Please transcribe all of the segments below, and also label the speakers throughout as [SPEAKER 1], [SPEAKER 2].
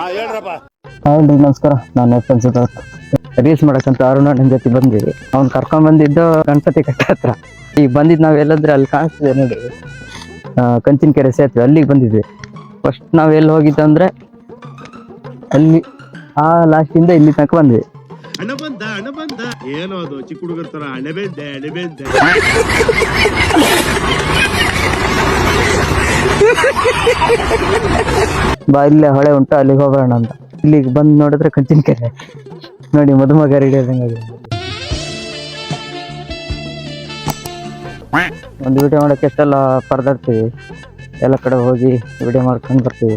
[SPEAKER 1] ಹೇಳ್ರಪ್ಪ.
[SPEAKER 2] Hi ನಮಸ್ಕಾರ. ನಾನು F N Siddharth reels ಮಾಡಕ್ಕಂತ ಅರುಣಣ್ಣನ ಜೊತೆ ಬಂದ್ವಿ. ಅವ್ನು ಕರ್ಕೊಂಡ್ ಬಂದಿದ್ದು ಗಣಪತಿ ಕಟ್ಟೆ ಹತ್ರ. ಈಗ ಬಂದಿದ್ದು ನಾವ್ ಎಲ್ಲಂದ್ರೆ ಅಲ್ಲಿ ಕಾಣಿಸ್ತಿದೆ ನೋಡಿ. ಕಂಚಿನ ಕೆರೆ ಸೇತುವೆ ಅಲ್ಲಿಗೆ ಬಂದಿದ್ವಿ. ಫಸ್ಟ್ ನಾವು ಎಲ್ಲಿ ಹೋಗಿದ್ದು ಅಂದ್ರೆ ಅಲ್ಲಿ ಆ ಲಾಸ್ಟಿಂದ ಇಂದ ಇಲ್ಲಿ ತನಕ ಬಂದ್ವಿ.
[SPEAKER 1] ಅಣಬಂದ ಅಣಬಂದ ಏನೋ ಅದು ಚಿಕ್ಕ ಹುಡುಗರ ತರ ಅಣಬೆದ್ದೆ.
[SPEAKER 2] ಬಾ ಇಲ್ಲೇ ಹೊಳೆ ಉಂಟು ಅಲ್ಲಿಗೆ ಹೋಗೋಣ ಅಂತ. ಇಲ್ಲಿಗೆ ಬಂದು ನೋಡಿದ್ರೆ ಕಂಚಿನ ಕೆರೆ ನೋಡಿ ಮದುಮಗ ರೆಡಿ ಆದಂಗೆ ಒಂದು ವಿಡಿಯೋ ಮಾಡಕ್ಕೆ ಎಷ್ಟೆಲ್ಲ ಪರದಾಡ್ತೀವಿ. ಎಲ್ಲ ಕಡೆ ಹೋಗಿ ವಿಡಿಯೋ ಮಾಡ್ಕೊಂಡು ಬರ್ತೀವಿ.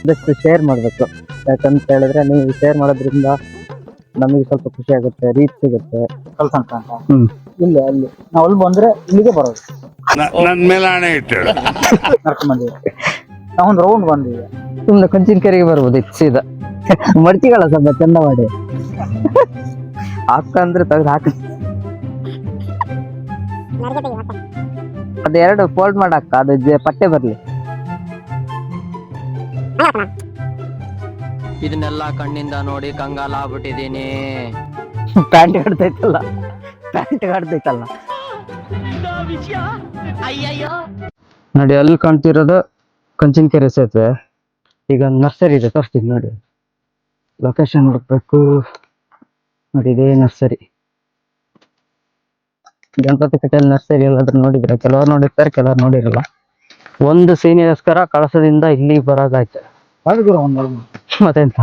[SPEAKER 2] ಆದಷ್ಟು ಶೇರ್ ಮಾಡಬೇಕು. ಯಾಕಂತ ಹೇಳಿದ್ರೆ ನೀವು ಶೇರ್ ಮಾಡೋದ್ರಿಂದ ನಮಗೆ ಸ್ವಲ್ಪ ಖುಷಿ ಆಗುತ್ತೆ ರೀಚ್ ಸಿಗುತ್ತೆ.
[SPEAKER 3] ಕಲ್ಸಂತ
[SPEAKER 2] ಹ್ಮ್.
[SPEAKER 3] ಇಲ್ಲ ಅಲ್ಲಿ. ನಾವು ಅಲ್ಲಿ ಬಂದ್ರೆ ಇಲ್ಲಿಗೆ ಬರೋದು.
[SPEAKER 1] ನನ್ ಮೇಲೆ ಹಣೆ
[SPEAKER 3] ರೌಂಡ್ ಬಂದಿವಿ
[SPEAKER 2] ಸುಮ್ಮನೆ ಕಂಚಿನ ಕೆರೆಗೆ ಬರ್ಬೋದು ಸೀದ. ಮಡ್ಚಿಗಳ ಸ್ವಲ್ಪ ಚಂದ ಮಾಡಿ ಹಾಕ ಅಂದ್ರೆ ತೆಗ್ದು ಹಾಕ. ಅದೆರಡು ಫೋಲ್ಡ್ ಮಾಡಕ್ಕ ಅದು ಜೆ- ಪಟ್ಟೆ ಬರ್ಲಿ.
[SPEAKER 4] ಇದನ್ನೆಲ್ಲ ಕಣ್ಣಿಂದ ನೋಡಿ ಕಂಗಾಲ ಆಗ್ಬಿಟ್ಟಿದೀನಿ
[SPEAKER 2] ಪ್ಯಾಂಟ್ ಕಡ್ತೈತಲ್ಲ ಪ್ಯಾಂಟ್ ನೋಡಿ, ಅಲ್ಲಿ ಕಾಣ್ತಿರೋದು ಕಂಚಿನ ಕೆರೆ ಸೇತುವೆ. ಈಗ ನರ್ಸರಿ ಇದೆ, ತೋರಿಸ್ತೀನಿ ನೋಡಿ. ಲೊಕೇಶನ್ ಹುಡುಕ್ಬೇಕು. ನೋಡಿ, ಇದೇ ನರ್ಸರಿ. ಗಣಪತಿ ಕಟ್ಟೆಯಲ್ಲಿ ನರ್ಸರಿ ಎಲ್ಲಾದ್ರೂ ನೋಡಿದ್ರೆ, ಕೆಲವರು ನೋಡಿರ್ತಾರೆ, ಕೆಲವರು ನೋಡಿರಲ್ಲ. ಒಂದು ಸೀನಿಗೋಸ್ಕರ ಕಳಸದಿಂದ ಇಲ್ಲಿ ಬರೋದಾಯ್ತು. ಮತ್ತೆಂತ?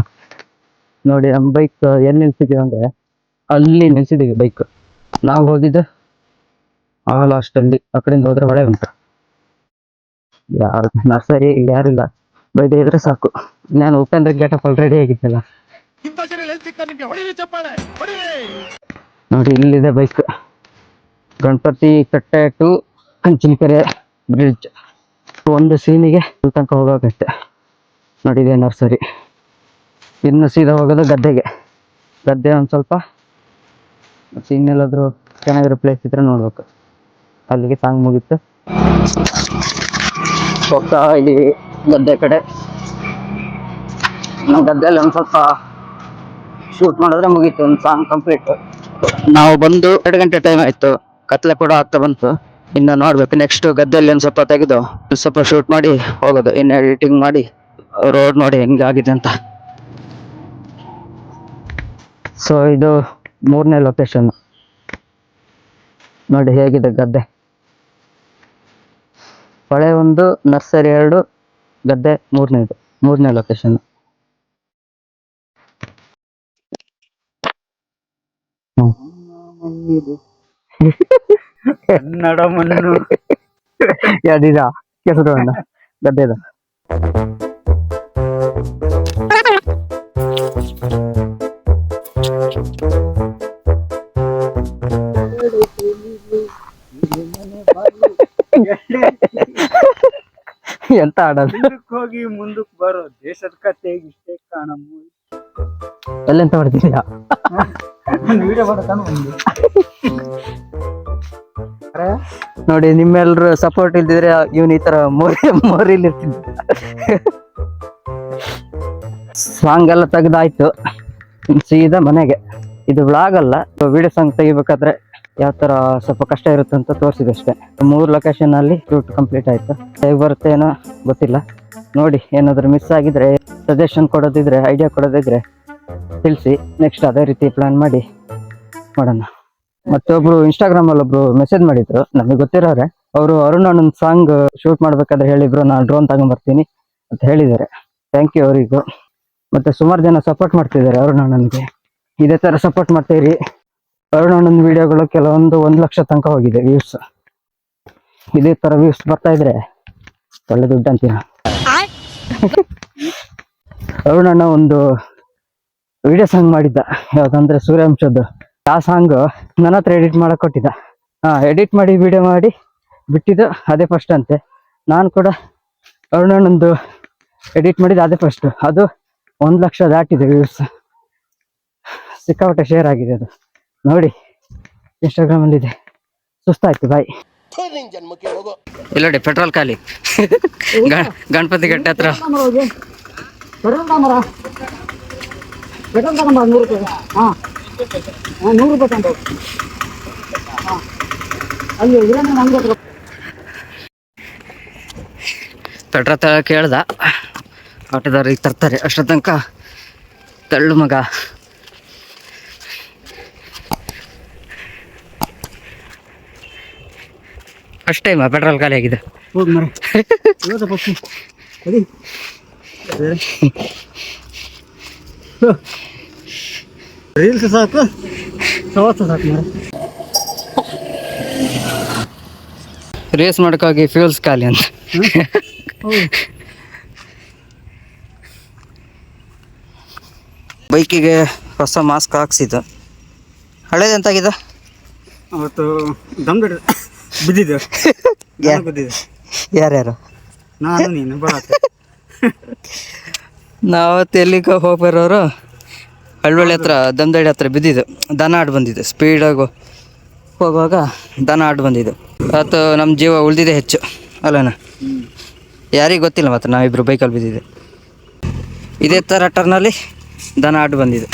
[SPEAKER 2] ನೋಡಿ, ನಮ್ಮ ಬೈಕ್ ಎಲ್ಲಿ ನಿಲ್ಸಿದೀವಿ ಅಂದ್ರೆ, ಅಲ್ಲಿ ನಿಲ್ಸಿದೀವಿ ಬೈಕ್ ನಾವು ಹೋಗಿದ್ದು ಆ ಲಾಸ್ಟ್ ಅಲ್ಲಿ ಆ ಕಡೆಯಿಂದ ಹೋದ್ರೆ ಹೊಳೆ ಉಂಟು. ಯಾರು ನರ್ಸರಿ ಯಾರು ಯಾರಿಲ್ಲ. ಬೈದೇ ಇದ್ರೆ ಸಾಕು. ನಾನು ಉಪೇಂದ್ರ ಗೇಟಪ್ ಆಲ್ರೆಡಿ ರೆಡಿ ಆಗಿದ್ದೆಲ್ಲ. ನೋಡಿ, ಇಲ್ಲಿದೆ ಬೈಕ್ ಗಣಪತಿ ಕಟ್ಟೆ ಟು ಕಂಚಿನಕೆರೆ ಬ್ರಿಡ್ಜ್ ಒಂದು ಸೀನಿಗೆ ಅಲ್ಲಿ ತನಕ ಹೋಗೋಕಷ್ಟೆ. ನೋಡಿದೆ ನರ್ಸರಿ. ಇನ್ನು ಸೀದಾ ಹೋಗೋದು ಗದ್ದೆಗೆ. ಗದ್ದೆ ಒಂದು ಸ್ವಲ್ಪ. ಮತ್ತೆ ಇನ್ನೆಲ್ಲಾದ್ರೂ ಚೆನ್ನಾಗಿರೋ ಪ್ಲೇಸ್ ಇದ್ರೆ ನೋಡ್ಬೇಕು. ಅಲ್ಲಿಗೆ ಸಾಂಗ್ ಮುಗೀತು. ಹೋಗ್ತಾ ಇಲ್ಲಿ ಗದ್ದೆ ಕಡೆ. ನಮ್ಮ ಗದ್ದೆಯಲ್ಲಿ ಒಂದು ಸ್ವಲ್ಪ ಶೂಟ್ ಮಾಡಿದ್ರೆ ಮುಗೀತು ಒಂದು ಸಾಂಗ್ ಕಂಪ್ಲೀಟ್ ನಾವು ಬಂದು ಎರಡು ಗಂಟೆ ಟೈಮ್ ಆಯ್ತು. ಕತ್ಲೆ ಕೂಡ ಆಗ್ತಾ ಬಂತು. ಇನ್ನು ನೋಡ್ಬೇಕು ನೆಕ್ಸ್ಟ್ ಗದ್ದೆಯಲ್ಲಿ ಒಂದು ಸ್ವಲ್ಪ ತೆಗೆದು ಒಂದ್ ಸ್ವಲ್ಪ ಶೂಟ್ ಮಾಡಿ ಹೋಗೋದು. ಇನ್ನು ಎಡಿಟಿಂಗ್ ಮಾಡಿ ರೋಡ್ ನೋಡಿ ಹೆಂಗಾಗಿದೆ ಅಂತ. ಸೊ ಇದು ಮೂರನೇ ಲೊಕೇಶನ್ ನೋಡಿ ಹೇಗಿದೆ ಗದ್ದೆ. ಹೊಳೆ ಒಂದು ನರ್ಸರಿ ಎರಡು ಗದ್ದೆ ಮೂರನೇದು ಮೂರನೇ ಲೊಕೇಶನ್
[SPEAKER 3] ಕನ್ನಡ ಮಣ್ಣು
[SPEAKER 2] ಯಾವ್ದಿದ ಕೆಸರು ಗದ್ದೆದ ಎಂತ ಆಡೋದು.
[SPEAKER 3] ಹೋಗಿ ಮುಂದಕ್ಕೆ ಬರೋ ದೇಶದ ಕತೆ ಇಷ್ಟೇ ಕಾಣಮ್ಮ.
[SPEAKER 2] ಎಲ್ಲೆಂತ ಮಾಡ್ತಿದ್ಯಾ
[SPEAKER 3] ವಿಡಿಯೋ ಮಾಡತಾನ ಒಂದು.
[SPEAKER 2] ನೋಡಿ ನಿಮ್ಮೆಲ್ಲರ ಸಪೋರ್ಟ್ ಇಲ್ದಿದ್ರೆ ಇವನ್ ಈ ತರ ಮೋರಿ ಮೋರಿಲಿ ಇರ್ತಿದ್ದ ಸಾಂಗ್ ಎಲ್ಲ ತೆಗ್ದಾಯ್ತು. ಇನ್ ಸೀದಾ ಮನೆಗೆ. ಇದು ವ್ಲಾಗ್ ಅಲ್ಲ. ವಿಡಿಯೋ ಸಾಂಗ್ ತೆಗಿಬೇಕಾದ್ರೆ ಯಾವ ತರ ಸ್ವಲ್ಪ ಕಷ್ಟ ಇರುತ್ತೆ ಅಂತ ತೋರಿಸಿದೆ ಅಷ್ಟೇ. ಮೂರು ಲೊಕೇಶನ್ ಅಲ್ಲಿ ರೂಟ್ ಕಂಪ್ಲೀಟ್ ಆಯ್ತು. ಹೇಗೆ ಬರುತ್ತೆ ಏನೋ ಗೊತ್ತಿಲ್ಲ. ನೋಡಿ, ಏನಾದ್ರು ಮಿಸ್ ಆಗಿದ್ರೆ ಸಜೆಷನ್ ಕೊಡೋದಿದ್ರೆ ಐಡಿಯಾ ಕೊಡೋದಿದ್ರೆ ತಿಳಿಸಿ. ನೆಕ್ಸ್ಟ್ ಅದೇ ರೀತಿ ಪ್ಲಾನ್ ಮಾಡಿ ಮಾಡೋಣ. ಇನ್ಸ್ಟಾಗ್ರಾಮ್ ಅಲ್ಲಿ ಒಬ್ರು ಮೆಸೇಜ್ ಮಾಡಿದ್ರು. ನಮಗೆ ಗೊತ್ತಿರೋರೆ. ಅವರು ಅರುಣ್ ಅಣ್ಣನ ಸಾಂಗ್ ಶೂಟ್ ಮಾಡ್ಬೇಕಾದ್ರೆ ಹೇಳಿದ್ರು. ನಾನು ಡ್ರೋನ್ ತಗೊಂಡ್ಬರ್ತೀನಿ ಅಂತ ಹೇಳಿದ್ದಾರೆ. ಥ್ಯಾಂಕ್ ಯು ಅವರಿಗೂ. ಮತ್ತೆ ಸುಮಾರು ಜನ ಸಪೋರ್ಟ್ ಮಾಡ್ತಿದ್ದಾರೆ ಅರುಣ್ ನನಗೆ ಇದೇ ತರ ಸಪೋರ್ಟ್ ಮಾಡ್ತೀರಿ ಅರುಣ್ ಅಣ್ಣನ್ ವಿಡಿಯೋಗಳು ಕೆಲವೊಂದು ಒಂದ್ ಲಕ್ಷ ತನಕ ಹೋಗಿದೆ ವ್ಯೂಸ್ ಇದೇ ತರ ವ್ಯೂಸ್ ಬರ್ತಾ ಇದ್ರೆ ಒಳ್ಳೆ ದುಡ್ಡು ಅಂತೀನ ಅರುಣಣ್ಣ ಒಂದು ವಿಡಿಯೋ ಸಾಂಗ್ ಮಾಡಿದ್ದ. ಯಾವ್ದಂದ್ರೆ ಸೂರ್ಯವಂಶದ್ದು ಆ ಸಾಂಗ್ ನನ್ನ ಹತ್ರ ಎಡಿಟ್ ಮಾಡಕ್ ಕೊಟ್ಟಿದ್ದ. ಹಾ ಎಡಿಟ್ ಮಾಡಿ ವಿಡಿಯೋ ಮಾಡಿ ಬಿಟ್ಟಿದ್ದು ಅದೇ ಫಸ್ಟ್ ಅಂತೆ. ನಾನು ಕೂಡ ಅರುಣಣ್ಣಂದು ಎಡಿಟ್ ಮಾಡಿದ್ದು ಅದೇ ಫಸ್ಟ್ ಅದು ಒಂದು ಲಕ್ಷ ದಾಟಿದೆ ವ್ಯೂಸ್ ಸಿಕ್ಕಾಪಟ್ಟೆ ಶೇರ್ ಆಗಿದೆ ಅದು. ನೋಡಿ ಇನ್ಸ್ಟಾಗ್ರಾಮ್ ಅಲ್ಲಿ ಇದೆ ಸುಸ್ತಾಯ್ತು ಬಾಯ್ ಇಲ್ಲ ನೋಡಿ ಪೆಟ್ರೋಲ್ ಖಾಲಿ ಗಣಪತಿ ಗಟ್ಟೆ ಹತ್ರ ಪೆಟ್ರೋಲ್ ತಗೊಂಬರ ಪೆಟ್ರೋಲ್ ತಗೊಂಬರ ನೂರು ರೂಪಾಯಿ. ಹಾಂ. ಹಾಂ ನೂರು ರೂಪಾಯಿ ತಗೊಂಡು ಹಾಂ. ಅಲ್ಲಿ ಇರೇನು ನಮ್ಗೆ ಹತ್ರ ಪೆಟ್ರೋಲ್ ತ ಕೇಳ್ದ. ಆಟೋದವ್ರಿಗೆ ತರ್ತಾರೆ. ಅಷ್ಟೊತ್ತನಕ ತನಕ ತಳ್ಳು ಮಗ. ಫಸ್ಟ್ ಟೈಮ್ ಪೆಟ್ರೋಲ್ ಖಾಲಿ ಆಗಿದೆ.
[SPEAKER 3] ರೀಲ್ಸ್ ಸಾಕು. ಸಾಕು ಮರ.
[SPEAKER 2] ರೇಸ್ ಮಾಡೋಕ್ಕಾಗಿ ಫ್ಯೂಲ್ಸ್ ಖಾಲಿ ಅಂತ. ಬೈಕಿಗೆ ಹೊಸ ಮಾಸ್ಕ್ ಹಾಕ್ಸಿದ್ದು. ಹಳೇದು ಎಂತಾಗಿದೆ
[SPEAKER 3] ಅವತ್ತು ದಮ್ ಬಿದ್ದಿದ್ದೆ
[SPEAKER 2] ಯಾರು
[SPEAKER 3] ಬಿದ್ದಿದ್ದೆ
[SPEAKER 2] ಯಾರ್ಯಾರು?
[SPEAKER 3] ನಾನು ನೀನು
[SPEAKER 2] ನಾವು ಎಲ್ಲಿಗೆ ಹೋಗಿ ಬರೋರು ಹಳ್ವಳ್ಳಿ ಹತ್ರ ದಮ್ದಳ್ಳಿ ಹತ್ರ ಬಿದ್ದಿದ್ದು. ದನ ಆಡ್ ಬಂದಿದ್ದು ಸ್ಪೀಡಾಗಿ ಹೋಗುವಾಗ ದನ ಆಡ್ ಬಂದಿದ್ದು. ಅವತ್ತು ನಮ್ಮ ಜೀವ ಉಳಿದಿದೆ ಹೆಚ್ಚು ಅಲ್ಲಣ್ಣ ಯಾರಿಗೆ ಗೊತ್ತಿಲ್ಲ ಮತ್ತೆ ನಾವಿಬ್ರು ಬೈಕಲ್ಲಿ ಬಿದ್ದಿದ್ದೆ. ಇದೇ ಥರ ಟರ್ನಲ್ಲಿ ದನ ಆಡ್ ಬಂದಿದ್ದು.